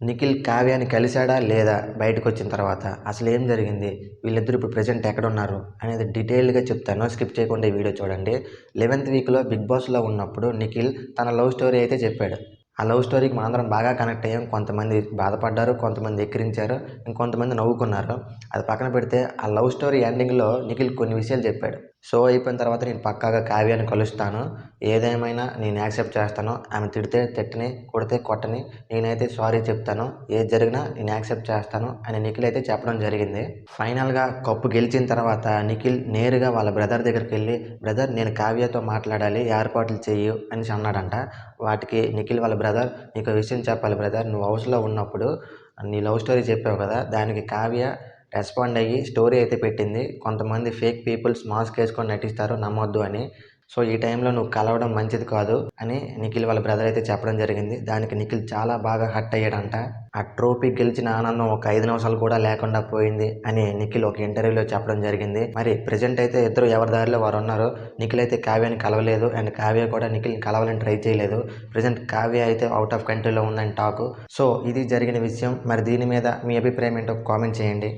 నిఖిల్ కావ్యాని కలిశాడా లేదా బయటకు వచ్చిన తర్వాత? అసలు ఏం జరిగింది? వీళ్ళిద్దరు ఇప్పుడు ప్రజెంట్ ఎక్కడ ఉన్నారు అనేది డీటెయిల్గా చెప్తాను. స్కిప్ చేయకుండా ఈ వీడియో చూడండి. లెవెన్త్ వీక్లో బిగ్ బాస్లో ఉన్నప్పుడు నిఖిల్ తన లవ్ స్టోరీ అయితే చెప్పాడు. ఆ లవ్ స్టోరీకి మనందరం బాగా కనెక్ట్ అయ్యాం. కొంతమంది బాధపడ్డారు కొంతమంది ఎక్కిరించారు ఇంకొంతమంది నవ్వుకున్నారు. అది పక్కన పెడితే ఆ లవ్ స్టోరీ ఎండింగ్లో నిఖిల్ కొన్ని విషయాలు చెప్పాడు. షో అయిపోయిన తర్వాత నేను పక్కాగా కావ్యాన్ని కలుస్తాను. ఏదేమైనా నేను యాక్సెప్ట్ చేస్తాను ఆమె తిడితే తిట్టని కొడితే కొట్టని నేనైతే సారీ చెప్తాను. ఏది జరిగినా నేను యాక్సెప్ట్ చేస్తాను అని నిఖిల్ అయితే చెప్పడం జరిగింది. ఫైనల్గా కప్పు గెలిచిన తర్వాత నిఖిల్ నేరుగా వాళ్ళ బ్రదర్ దగ్గరికి వెళ్ళి బ్రదర్ నేను కావ్యతో మాట్లాడాలి ఏర్పాట్లు చేయు అని అన్నాడంట. వాటికి నిఖిల్ వాళ్ళ బ్రదర్ నీకు విషయం చెప్పాలి బ్రదర్ నువ్వు హౌస్లో ఉన్నప్పుడు నీ లవ్ స్టోరీ చెప్పావు కదా దానికి కావ్య రెస్పాండ్ అయ్యి స్టోరీ అయితే పెట్టింది. కొంతమంది ఫేక్ పీపుల్స్ మాస్క్ వేసుకొని నటిస్తారు నమ్మొద్దు అని సో ఈ టైంలో నువ్వు కలవడం మంచిది కాదు అని నిఖిల్ వాళ్ళ బ్రదర్ అయితే చెప్పడం జరిగింది. దానికి నిఖిల్ చాలా బాగా హట్ అయ్యాడంట. ఆ ట్రోఫీ గెలిచిన ఆనందం ఒక ఐదు నిమిషాలు కూడా లేకుండా పోయింది అని నిఖిల్ ఒక ఇంటర్వ్యూలో చెప్పడం జరిగింది. మరి ప్రజెంట్ అయితే ఇద్దరు ఎవరి దారిలో వారు ఉన్నారు? నిఖిల్ అయితే కావ్యాని కలవలేదు అండ్ కావ్య కూడా నిఖిల్ని కలవాలని ట్రై చేయలేదు. ప్రజెంట్ కావ్య అయితే అవుట్ ఆఫ్ కంట్రీలో ఉందని టాక్. సో ఇది జరిగిన విషయం. మరి దీని మీద మీ అభిప్రాయం ఏంటో కామెంట్ చేయండి.